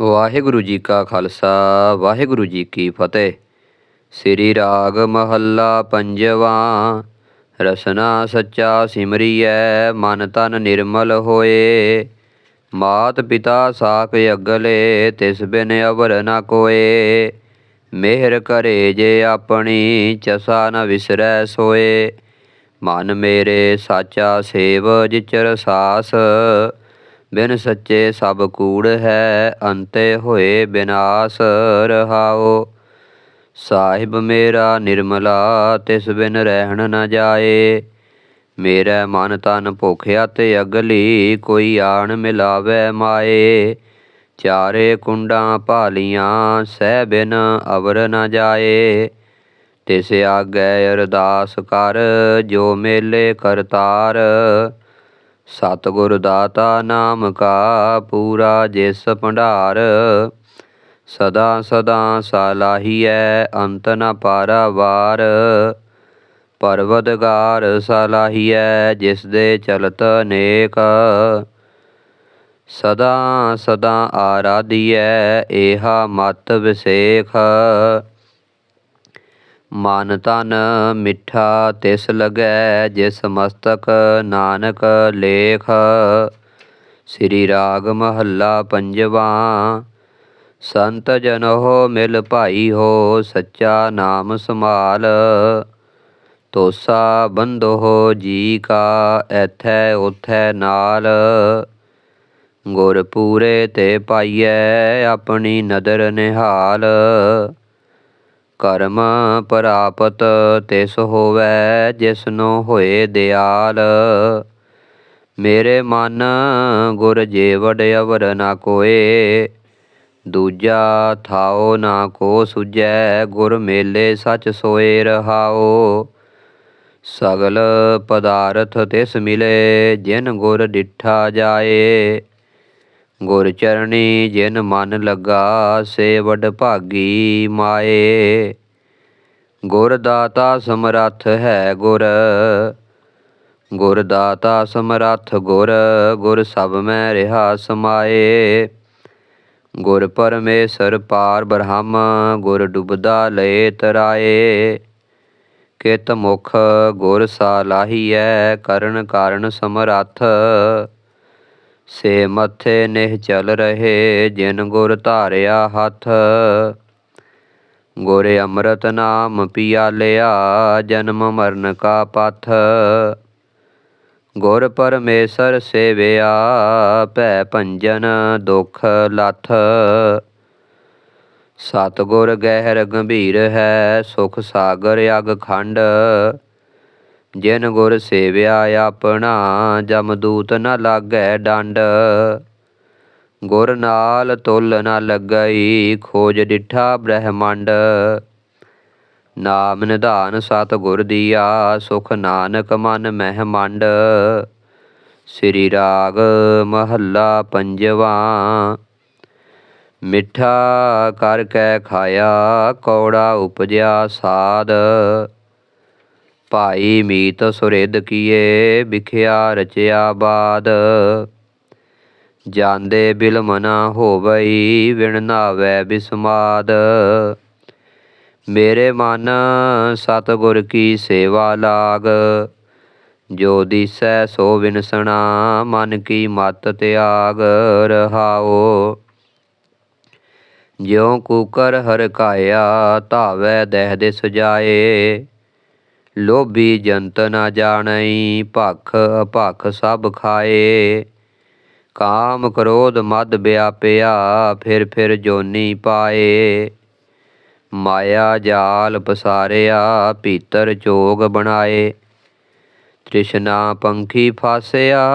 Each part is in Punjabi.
ਵਾਹਿਗੁਰੂ ਜੀ ਕਾ ਖਾਲਸਾ, ਵਾਹਿਗੁਰੂ ਜੀ ਕੀ ਫਤਿਹ। ਸ੍ਰੀ ਰਾਗ ਮਹੱਲਾ ਪੰਜਵਾਂ, ਰਸਨਾ ਸੱਚਾ ਸਿਮਰੀਐ, ਮਨ ਤਨ ਨਿਰਮਲ ਹੋਏ। ਮਾਤ ਪਿਤਾ ਸਾਖ ਅਗਲੇ, ਤਿਸ ਬਿਨ ਅਵਰ ਨ ਕੋਏ। ਮਿਹਰ ਕਰੇ ਜੇ ਆਪਣੀ, ਚਸਾ ਨ ਵਿਸਰੈ ਸੋਏ। ਮਨ ਮੇਰੇ ਸਾਚਾ ਸੇਵ, ਜਿਚਰ ਸਾਸ ਬਿਨ ਸੱਚੇ ਸਭ ਕੂੜ ਹੈ, ਅੰਤੇ ਹੋਏ ਬਿਨਾਸ਼ ਰਹਾਓ। ਸਾਹਿਬ ਮੇਰਾ ਨਿਰਮਲਾ, ਤਿਸ ਬਿਨ ਰਹਿਣ ਨ ਜਾਏ। ਮੇਰਾ ਮਨ ਤਨ ਭੁਖਿਆ ਤੇ ਅਗਲੀ ਕੋਈ ਆਣ ਮਿਲਾਵੇ ਮਾਏ। ਚਾਰੇ ਕੁੰਡਾਂ ਭਾਲੀਆਂ, ਸਹਿ ਬਿਨ ਅਵਰ ਨ ਜਾਏ। ਤਿਸ ਆਗੈ ਅਰਦਾਸ ਕਰ, ਜੋ ਮੇਲੇ ਕਰਤਾਰ ਸਤਿਗੁਰ ਦਾਤਾ ਨਾਮ ਕਾ ਪੂਰਾ ਜਿਸ ਭੰਡਾਰ, ਸਦਾ ਸਦਾ ਸਲਾਹੀਐ ਅੰਤ ਨ ਪਾਰਾਵਾਰ। ਪਰਵਦਗਾਰ ਸਲਾਹੀਐ ਜਿਸ ਦੇ ਚਲਤ ਨੇਕ। ਸਦਾ ਸਦਾ ਆਰਾਧੀਐ, ਏਹਾ ਮਤ ਵਿਸੇਖ। ਮਨ ਤਨ ਮਿੱਠਾ ਤਿਸ ਲਗੈ, ਜਿਸ ਮਸਤਕ ਨਾਨਕ ਲੇਖ। ਸ੍ਰੀ ਰਾਗ ਮਹੱਲਾ ਪੰਜਵਾਂ, ਸੰਤ ਜਨ ਹੋ ਮਿਲ ਭਾਈ ਹੋ, ਸੱਚਾ ਨਾਮ ਸੰਭਾਲ। ਤੋਸਾ ਬੰਧੋ ਜੀ ਕਾ, ਐਥੈ ਉਥੈ ਨਾਲ। ਗੁਰ ਪੂਰੇ ਤੇ ਪਾਈਐ, ਆਪਣੀ ਨਦਰ ਨਿਹਾਲ। ਕਰਮ ਪ੍ਰਾਪਤ ਤਿਸ ਹੋਵੈ ਜਿਸਨੂੰ ਹੋਏ ਦਿਆਲ। ਮੇਰੇ ਮਨ ਗੁਰ ਜੀਵੜ ਅਵਰ ਨਾ ਕੋਏ, ਦੂਜਾ ਥਾਓ ਨਾ ਕੋ ਸੁਜੈ ਗੁਰ ਮੇਲੇ ਸਚ ਸੋਏ ਰਹਾਓ ਸਗਲ ਪਦਾਰਥ ਤਿਸ ਮਿਲੇ, ਜਿਨ ਗੁਰ ਡਿਠਾ ਜਾਏ ਗੁਰ ਚਰਣੀ ਜਿਨ ਮਨ ਲੱਗਾ ਸੇਵਡ ਭਾਗੀ ਮਾਏ। ਗੁਰ ਦਾਤਾ ਸਮਰੱਥ ਹੈ ਗੁਰ। ਗੁਰ ਦਾਤਾ ਸਮਰੱਥ ਗੁਰ ਗੁਰ ਸਭ ਮੈਂ ਰਿਹਾ ਸਮਾਏ। ਗੁਰ ਪਰਮੇਸ਼ਰ ਪਾਰ ਬ੍ਰਹਮ, ਗੁਰ ਡੁਬਦਾ ਲਏ ਤਰਾਏ ਕਿਤ ਮੁਖ ਗੁਰ ਸਾਲਾਹੀਐ ਕਰਨ ਕਾਰਨ ਸਮਰੱਥ। ਸੇ ਮੱਥੇ ਨਿਹ ਚਲ ਰਹੇ ਜਿਨ ਗੁਰ ਧਾਰਿਆ ਹੱਥ। ਗੁਰ ਅੰਮ੍ਰਿਤ ਨਾਮ ਪਿਆਲਿਆ ਜਨਮ ਮਰਨ ਕਾ ਪਥ। ਗੁਰ ਪਰਮੇਸ਼ਰ ਸੇਵਿਆ, ਭੈ ਭੰਜਨ ਦੁਖ ਲਥ। ਸਤਿਗੁਰ ਗਹਿਰ ਗੰਭੀਰ ਹੈ, ਸੁਖ ਸਾਗਰ ਅਗ ਖੰਡ ਜਿਨ ਗੁਰ ਸੇਵਿਆ ਆਪਣਾ, ਜਮਦੂਤ ਨ ਲਾਗੈ ਡੰਡ। ਗੁਰ ਨਾਲ ਤੁਲ ਨ ਲੱਗਈ, ਖੋਜ ਡਿਠਾ ਬ੍ਰਹਮੰਡ। ਨਾਮ ਨਿਧਾਨ ਸਤ ਗੁਰ ਦੀਆ, ਸੁਖ ਨਾਨਕ ਮਨ ਮਹਿ ਮੰਡ ਸ੍ਰੀ ਰਾਗ ਮਹੱਲਾ ਪੰਜਵਾਂ, ਮਿੱਠਾ ਕਰ ਕੇ ਖਾਇਆ, ਕੌੜਾ ਉਪਜਿਆ ਸਾਧ। ਭਾਈ ਮੀਤ ਸੁਰਿਦ ਕੀਏ, ਵਿਖਿਆ ਰਚਿਆ ਬਾਦ। ਜਾਂਦੇ ਬਿਲਮਨਾ ਹੋਵਈ, ਵਿਣ ਨਾਵੇ ਬਿਸਮਾਦ। ਮੇਰੇ ਮਨ ਸਤਿਗੁਰ ਕੀ ਸੇਵਾ ਲਾਗ। ਜੋ ਦਿਸੈ ਸੋ ਵਿਨਸਣਾ, ਮਨ ਕੀ ਮਤ ਤਿਆਗ ਰਹਾਓ। ਜਿਉ ਕੂਕਰ ਹਰ ਕਾਇਆ ਧਾਵੈ ਦਹਿ ਦੇ ਸਜਾਏ ਲੋਭੀ ਜੰਤ ਨਾ ਜਾਣਈ, ਭਖ ਅਭਖ ਸਭ ਖਾਏ। ਕਾਮ ਕ੍ਰੋਧ ਮਦ ਵਿਆਪਿਆ ਫਿਰ ਫਿਰ ਜੋਨੀ ਪਾਏ। ਮਾਇਆ ਜਾਲ ਪਸਾਰਿਆ, ਭੀਤਰ ਚੋਗ ਬਣਾਏ। ਤ੍ਰਿਸ਼ਨਾ ਪੰਖੀ ਫਾਸਿਆ,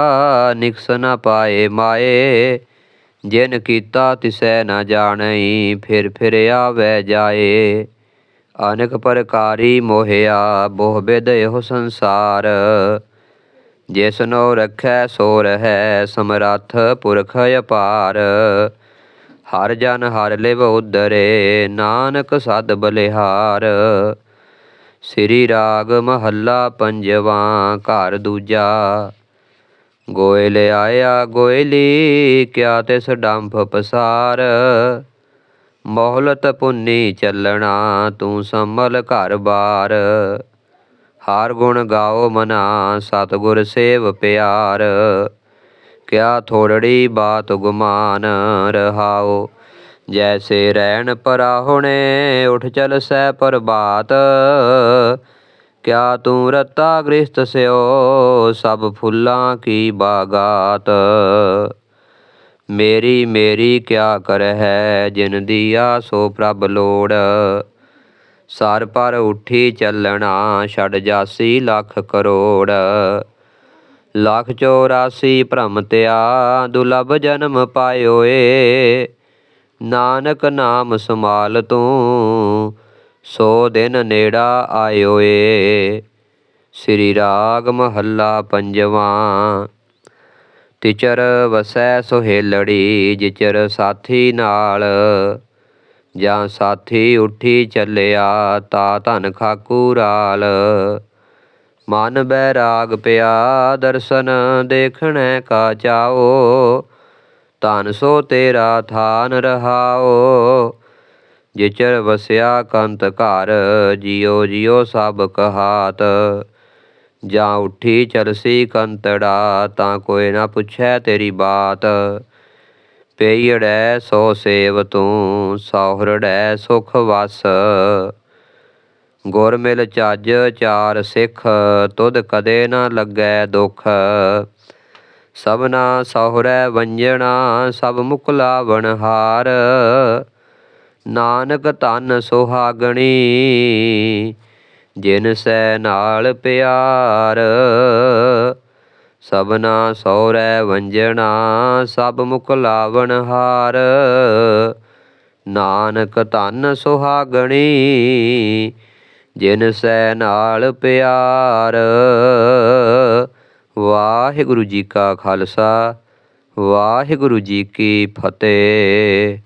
ਨਿਕਸ ਨ ਪਾਏ ਮਾਏ। ਜਿਨ ਕੀਤਾ ਤਿਸੈ ਨਾ ਜਾਣਈ, ਫਿਰ ਫਿਰ ਆਵੈ ਜਾਏ। ਅਨੇਕ ਪ੍ਰਕਾਰੀ ਮੋਹਿਆ, ਬਹੁ ਬਿਦ ਇਹੋ ਸੰਸਾਰ। ਜਿਸਨੋ ਰਖੈ, ਸੋ ਰਹੈ, ਸਮਰੱਥ ਪੁਰਖ ਅਪਾਰ। ਹਰ ਜਨ ਹਰ ਲਿਵ ਉਦਰੇ, ਨਾਨਕ ਸਦ ਬਲਿਹਾਰ। ਸ੍ਰੀ ਰਾਗ ਮਹੱਲਾ ਪੰਜਵਾਂ, ਘਰ ਦੂਜਾ। ਗੋਇਲ ਆਇਆ, ਗੋਇਲੀ, ਕਿਆ ਤਿਸ ਡੰਫ ਪਸਾਰ। ਮੋਹਲਤ ਪੁੰਨੀ ਚੱਲਣਾ, ਤੂੰ ਸੰਭਲ ਘਰ ਬਾਰ। ਹਾਰ ਗੁਣ ਗਾਓ ਮਨਾ, ਸਤਿਗੁਰ ਸੇਵ ਪਿਆਰ। ਕਿਆ ਥੋੜੜੀ ਬਾਤ ਗੁਮਾਨ ਰਹਾਓ, ਜੈਸੇ ਰਹਿਣ ਪਰਾਹੁਣੇ, ਉਠ ਚਲ ਸਹਿ ਪ੍ਰਭਾਤ। ਕਿਆ ਤੂੰ ਰਤਾ ਗ੍ਰਸਤ ਸਿਓ, ਸਭ ਫੁੱਲਾਂ ਕੀ ਬਾਗਾਤ। ਮੇਰੀ ਮੇਰੀ ਕਿਆ ਕਰ ਹੈ ਜਿਨ ਦੀਆ ਸੋ ਪ੍ਰਭ ਲੋੜ। ਸਰ ਪਰ ਉੱਠੀ ਚੱਲਣਾ, ਛੱਡ ਜਾਸੀ ਲੱਖ ਕਰੋੜ। ਲੱਖ ਚੌਰਾਸੀ ਭ੍ਰਮ ਤਿਆ ਦੁਲਭ ਜਨਮ ਪਾਇਓ ਏ ਨਾਨਕ ਨਾਮ ਸੰਭਾਲ ਤੂੰ, ਸੋ ਦਿਨ ਨੇੜਾ ਆਇਓ ਏ ਸ੍ਰੀ ਰਾਗ ਮਹੱਲਾ ਪੰਜਵਾਂ। ਤਿਚਰ ਵਸੈ ਸੁਹੇਲੜੀ, ਜਿਚਰ ਸਾਥੀ ਨਾਲ। ਜਾਂ ਸਾਥੀ ਉੱਠੀ ਚੱਲਿਆ, ਤਾ ਧਨ ਖਾਕੂ ਰਾਲ। ਮਨ ਬੈਰਾਗ ਪਿਆ, ਦਰਸ਼ਨ ਦੇਖਣੈ ਕਾ ਚਾਓ। ਧਨ ਸੋ ਤੇਰਾ ਥਾਨ ਰਹਾਓ। ਜਿਚਰ ਵਸਿਆ ਕੰਤ ਘਰ ਜਿਉ ਜਿਉ ਸਭ ਕਹਾਤ। ਜਾਂ ਉੱਠੀ ਚਲਸੀ ਕੰਤੜਾ, ਤਾਂ ਕੋਈ ਨਾ ਪੁੱਛੈ ਤੇਰੀ ਬਾਤ। ਪਈੜੈ ਸੋ ਸੇਵ ਤੂੰ, ਸੌਹਰੜੈ ਸੁਖ ਵਸ। ਗੁਰ ਮਿਲ ਚੱਜ ਚਾਰ ਸਿੱਖ, ਤੁਧ ਕਦੇ ਨਾ ਲੱਗੈ ਦੁਖ। ਸਭਨਾ ਸਹੁਰੈ ਵੰਜਣਾ, ਸਭ ਮੁਕਲਾ ਲਾਵਣ ਨਾਨਕ ਧਨ ਸੁਹਾਗਣੀ ਜਿਨ ਸੈ ਨਾਲ ਪਿਆਰ, ਸਭਨਾ ਸਹੁਰੈ ਵੰਜਣਾ, ਸਭ ਮੁਖ ਲਾਵਣ ਹਾਰ। ਨਾਨਕ ਧਨ ਸੁਹਾਗਣੀ, ਜਿਨ ਸੈ ਨਾਲ ਪਿਆਰ। ਵਾਹਿਗੁਰੂ ਜੀ ਕਾ ਖਾਲਸਾ, ਵਾਹਿਗੁਰੂ ਜੀ ਕੀ ਫਤਿਹ।